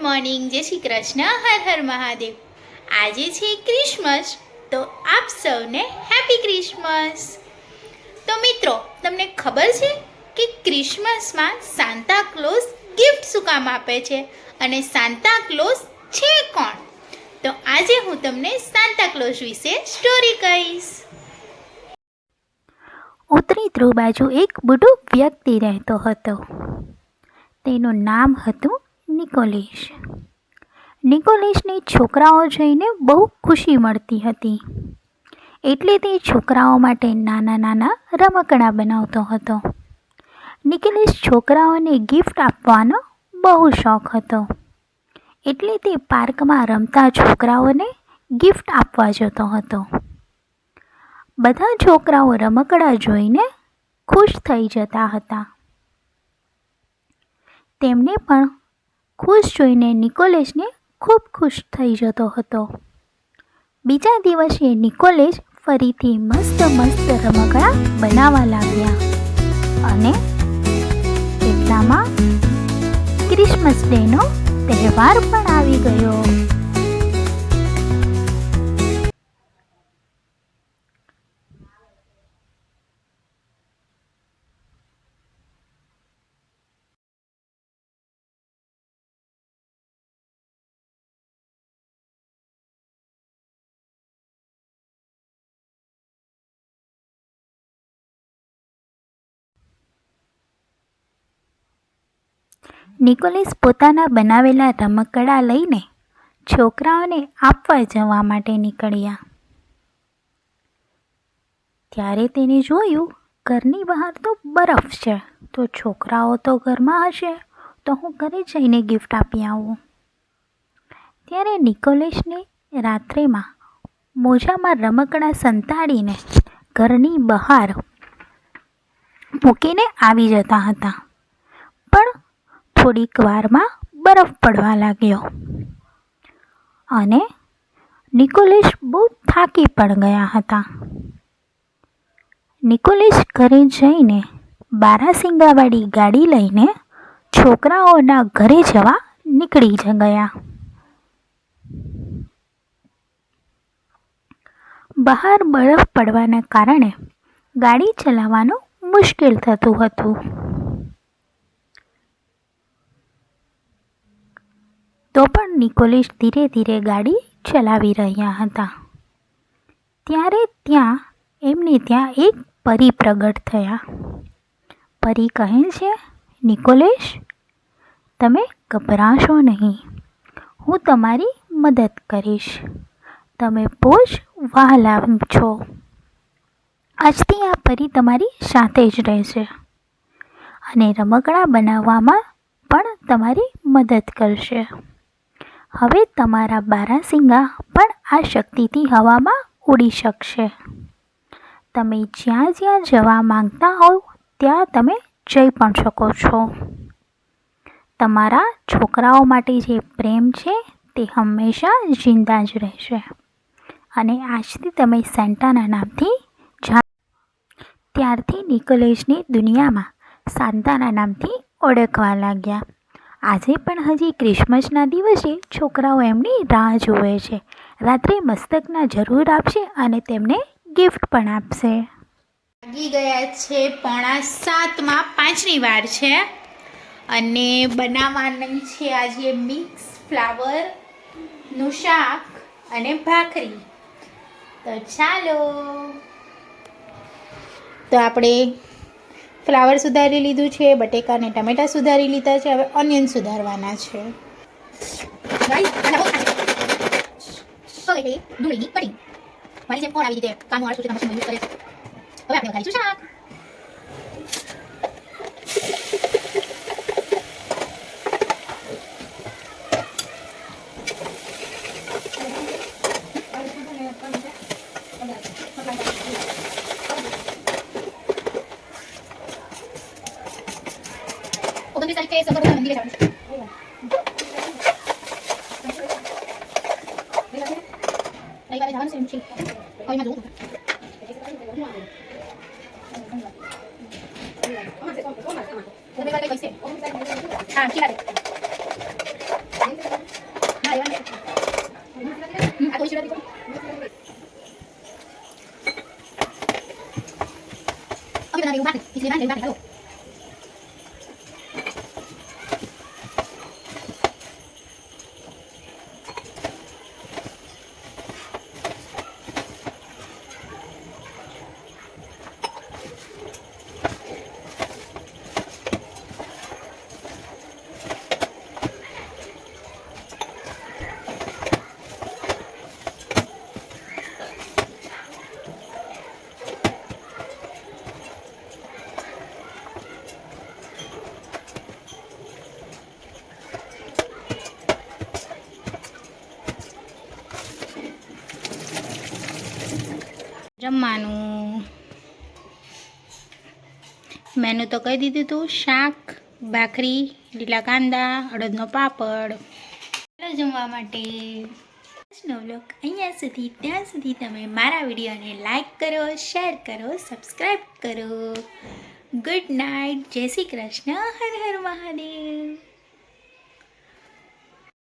જય શ્રી કૃષ્ણ. હર હર મહાદેવ. આજે છે ક્રિસમસ, તો આપ સૌને હેપી ક્રિસમસ. તો મિત્રો, તમને ખબર છે કે ક્રિસમસમાં સાંતા ક્લોઝ ગિફ્ટ શું કામ આપે છે? અને સાંતા ક્લોઝ છે કોણ? તો આજે હું તમને સાંતા ક્લોઝ વિશે સ્ટોરી કહીશ. ઉત્તરી ધ્રુવ બાજુ એક બુઢો વ્યક્તિ રહેતો હતો. તેનું નામ હતું નિકોલેશ. નિકોલેશને છોકરાઓ જોઈને બહુ ખુશી મળતી હતી. એટલે તે છોકરાઓ માટે નાના નાના રમકડા બનાવતો હતો. નિકોલિશ છોકરાઓને ગિફ્ટ આપવાનો બહુ શોખ હતો. એટલે તે પાર્કમાં રમતા છોકરાઓને ગિફ્ટ આપવા જતો હતો. બધા છોકરાઓ રમકડા જોઈને ખુશ થઈ જતા હતા. તેમને પણ ખુશ જોઈને નિકોલેશને ખૂબ ખુશ થઈ જતો હતો. બીજા દિવસે નિકોલેશ ફરીથી મસ્ત મસ્ત રમકડા બનાવવા લાગ્યા અને એટલામાં ક્રિસમસ ડેનો તહેવાર પણ આવી ગયો. નિકોલેસ પોતાના બનાવેલા રમકડા લઈને છોકરાઓને આપવા જવા માટે નીકળ્યા. ત્યારે તેને જોયું, ઘરની બહાર તો બરફ છે. તો છોકરાઓ તો ઘરમાં હશે. તો હું ઘરે જઈને ગિફ્ટ આપી આવું. ત્યારે નિકોલેશને રાત્રેમાં મોજામાં રમકડા સંતાડીને ઘરની બહાર મૂકીને આવી જતા હતા. થોડીક વારમાં બરફ પડવા લાગ્યો. અને નિકોલેશ બહુ થાકી પણ ગયા હતા. નિકોલેશ ઘરે જઈને બારાસિંગાવાળી ગાડી લઈને છોકરાઓના ઘરે જવા નીકળી જ ગયા. બહાર બરફ પડવાના કારણે ગાડી ચલાવવાનું મુશ્કેલ થતું હતું. તો પણ નિકોલેશ ધીરે ધીરે ગાડી ચલાવી રહ્યા હતા. ત્યારે ત્યાં એમને ત્યાં એક પરી પ્રગટ થયા. પરી કહે છે, નિકોલેશ, તમે ગભરાશો નહીં. હું તમારી મદદ કરીશ. તમે પોષ વહાલા છો. આજથી આ પરી તમારી સાથે જ રહેશે અને રમકડા બનાવવામાં પણ તમારી મદદ કરશે. હવે તમારા બારાસિંગા પણ આ શક્તિથી હવામાં ઉડી શકશે. તમે જ્યાં જ્યાં જવા માંગતા હોવ, ત્યાં તમે જઈ પણ શકો છો. તમારા છોકરાઓ માટે જે પ્રેમ છે, તે હંમેશા જિંદા જ રહેશે. અને આજથી તમે સેન્ટાના નામથી ત્યારથી નિકોલેજની દુનિયામાં સાંતાના નામથી ઓળખવા લાગ્યા. આજે પણ હજી ક્રિસમસના દિવસે છોકરાઓ એમની રાહ જુએ છે. રાત્રે મસ્તકના જરૂર આપશે અને તેમને ગિફ્ટ પણ આપશે. લાગી ગયા છે પોણા સાતમાં પાંચની વાર છે અને બનાવવાનું છે આજે મિક્સ ફ્લાવરનું શાક અને ભાખરી. તો ચાલો. તો આપણે ફ્લાવર સુધારી લીધું છે બટેકા અને ટમેટા સુધારી લીધા છે હવે ઓનિયન સુધારવાના છે. ડુંગળી કઢી. મારી જેમ કોણ આવી રીતે કામ વાળું છે મશીન યુઝ કરે હવે આપણે વઘારીશું શાક. este la જમવાનું. મેનુ તો કહી દીધું તું, શાક, ભાખરી, લીલા કાંદા, અડદનો પાપડ. જમવા માટે. આજનો અહીંયા સુધી, ત્યાં સુધી તમે મારા વિડીયોને લાઈક કરો, શેર કરો, સબસ્ક્રાઈબ કરો. ગુડ નાઇટ, જય શ્રી કૃષ્ણ, હર હર મહાદેવ.